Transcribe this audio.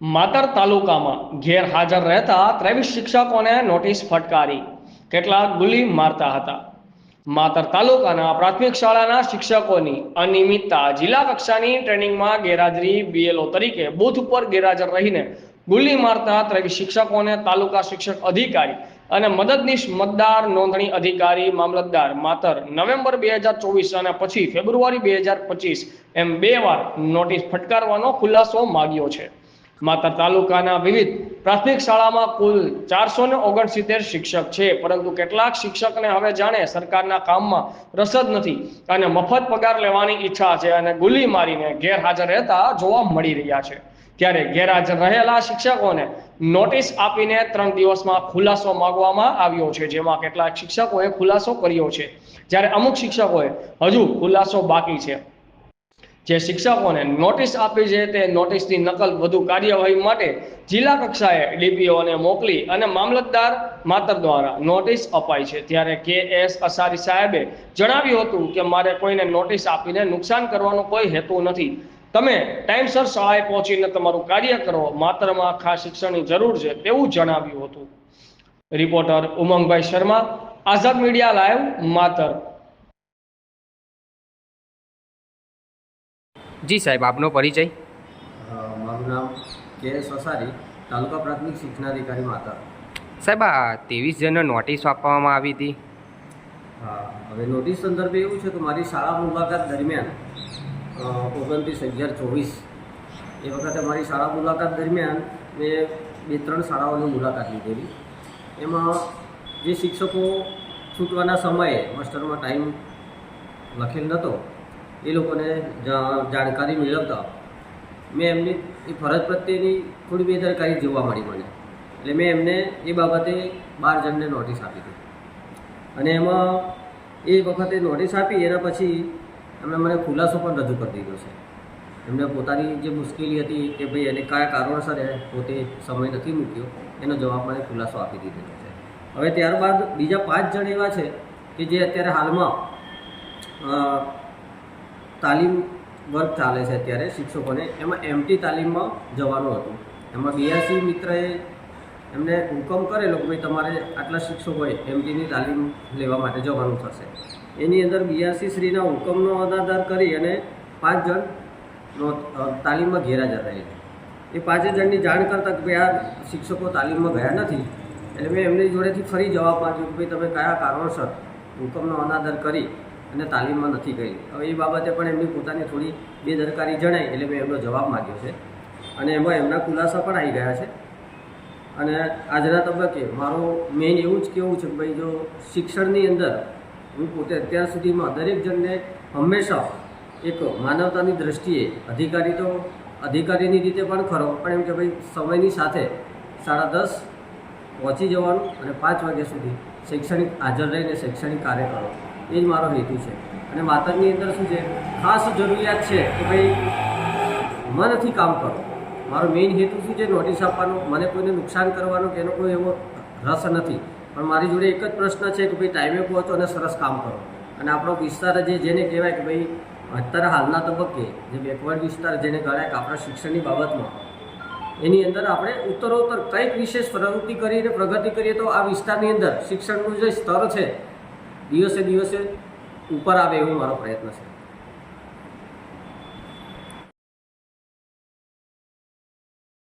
માતર તાલુકામાં ગેરહાજર રહેતા ત્રેવીસ શિક્ષકોને નોટિસ ફટકારી. કેટલાક ગુલી મારતા હતા. માતર તાલુકાના પ્રાથમિક શાળાના શિક્ષકોની અનિયમિતતા જિલ્લા કક્ષાની ટ્રેનિંગમાં ગેરહાજરી બીએલઓ તરીકે બુથ ઉપર ગેરહાજર રહીને ગુલી મારતા ત્રેવીસ શિક્ષકોને તાલુકા શિક્ષક અધિકારી અને મદદનીશ મતદાર નોંધણી અધિકારી મામલતદાર માતર નવેમ્બર બે હજાર ચોવીસ અને પછી ફેબ્રુઆરી બે હજાર પચીસ એમ બે વાર નોટિસ ફટકારવાનો ખુલાસો માગ્યો છે. માતર તાલુકાના વિવિધ પ્રાથમિક શાળામાં કુલ ચારસો ને ઓગણસિત્તેર શિક્ષક છે. પરંતુ કેટલાક શિક્ષકને હવે જાણે સરકારના કામમાં રસ જ નથી અને મફત પગાર લેવાની ઈચ્છા છે અને ગુલી મારીને ગેરહાજર રહેતા જોવા મળી રહ્યા છે. ત્યારે ગેરહાજર રહેલા શિક્ષકોને નોટિસ આપીને ત્રણ દિવસમાં ખુલાસો માંગવામાં આવ્યો છે, જેમાં કેટલાક શિક્ષકોએ ખુલાસો કર્યો છે. જ્યારે અમુક શિક્ષકોએ હજુ ખુલાસો બાકી છે. જે શિક્ષકોને નોટિસ આપી છે તે નોટિસની નકલ વધુ કાર્યવાહી માટે જિલ્લા કક્ષાએ ડીપીઓને મોકલી અને મામલતદાર માતર દ્વારા નોટિસ અપાઈ છે. ત્યારે કે એસ અસારી સાહેબે જણાવ્યું હતું કે મારે કોઈને નોટિસ આપીને નુકસાન કરવાનો કોઈ હેતુ નથી. તમે ટાઈમસર શાળાએ પહોંચીને તમારું કાર્ય કરો. માત્રમાં ખાસ શિક્ષણની જરૂર છે તેવું જણાવ્યું હતું. Reporter Umangbhai Sharma, Azad media live, Matar. જી સાહેબ આપનો પરિચય? મારું નામ કે એસ તાલુકા પ્રાથમિક શિક્ષણાધિકારી માતા. સાહેબ આ ત્રેવીસ જણને નોટિસ આપવામાં આવી હતી. હા હવે નોટિસ સંદર્ભે એવું છે કે મારી શાળા મુલાકાત દરમિયાન ઓગણત્રીસ અગિયાર ચોવીસ એ વખતે મારી શાળા મુલાકાત દરમિયાન મેં બે ત્રણ શાળાઓની મુલાકાત લીધેલી. એમાં જે શિક્ષકો છૂટવાના સમયે માસ્ટરમાં ટાઈમ લખેલ નહોતો એ લોકોને જાણકારી મેળવતા. મેં એમની, એ ફરજ પ્રત્યેની થોડી બેદરકારી જોવા મળી મને. એટલે મેં એમને એ બાબતે બાર જણને નોટિસ આપી હતી અને એમાં એ વખતે નોટિસ આપી, એના પછી એમણે મને ખુલાસો પણ રજૂ કરી દીધો છે. એમને પોતાની જે મુશ્કેલી હતી કે ભાઈ એને કયા કારણોસર પોતે સમય નથી મૂક્યો, એનો જવાબ મને ખુલાસો આપી દીધેલો છે. હવે ત્યારબાદ બીજા પાંચ જણ એવા છે કે જે અત્યારે હાલમાં તાલીમ વર્ગ ચાલે છે અત્યારે શિક્ષકોને. એમાં એમટી તાલીમમાં જવાનું હતું. એમાં બીઆરસી મિત્રએ એમને હુકમ કરેલો કે ભાઈ તમારે આટલા શિક્ષકોએ એમટીની તાલીમ લેવા માટે જવાનું થશે. એની અંદર બીઆરસી શ્રીના હુકમનો અનાદર કરી અને પાંચ જણ તાલીમમાં ગેરહાજર રહે છે. એ પાંચે જણની જાણ કરતાં કે ભાઈ આ શિક્ષકો તાલીમમાં ગયા નથી, એટલે મેં એમની જોડેથી ફરી જવાબ માંગ્યો કે ભાઈ તમે કયા કારણોસર હુકમનો અનાદર કરી અને તાલીમમાં નથી ગઈ. હવે એ બાબતે પણ એમની પોતાની થોડી બેદરકારી જણાઈ એટલે મેં એમનો જવાબ માગ્યો છે. અને એમાં એમના ખુલાસા પણ આવી ગયા છે. અને આજના તબક્કે મારો મેઇન એવું જ કેવું છે કે ભાઈ જો શિક્ષણની અંદર હું પોતે અત્યાર સુધીમાં દરેક જણને હંમેશા એક માનવતાની દ્રષ્ટિએ અધિકારી તો અધિકારીની રીતે પણ ખરો, પણ એમ કે ભાઈ સમયની સાથે સાડા દસ પહોંચી જવાનું અને પાંચ વાગ્યા સુધી શૈક્ષણિક હાજર રહીને શૈક્ષણિક કાર્ય કરો. એ જ મારો હેતુ છે. અને માતરની અંદર શું છે? ખાસ જરૂરિયાત છે કે ભાઈ મનથી કામ કરો. મારો મેઇન હેતુ શું છે? નોટિસ આપવાનો. મને કોઈને નુકસાન કરવાનો કે એનો કોઈ એવો રસ નથી. પણ મારી જોડે એક જ પ્રશ્ન છે કે ભાઈ ટાઈમે પહોંચો અને સરસ કામ કરો. અને આપણો વિસ્તાર જે જેને કહેવાય કે ભાઈ અત્યારે હાલના તબક્કે જે બેકવર્ડ વિસ્તાર જેને ગણાય કે આપણા શિક્ષણની બાબતમાં, એની અંદર આપણે ઉત્તરોત્તર કંઈક વિશેષ પ્રવૃત્તિ કરીને પ્રગતિ કરીએ તો આ વિસ્તારની અંદર શિક્ષણનું જે સ્તર છે દિવસે દિવસે ઉપર આવે એવો મારો પ્રયત્ન છે.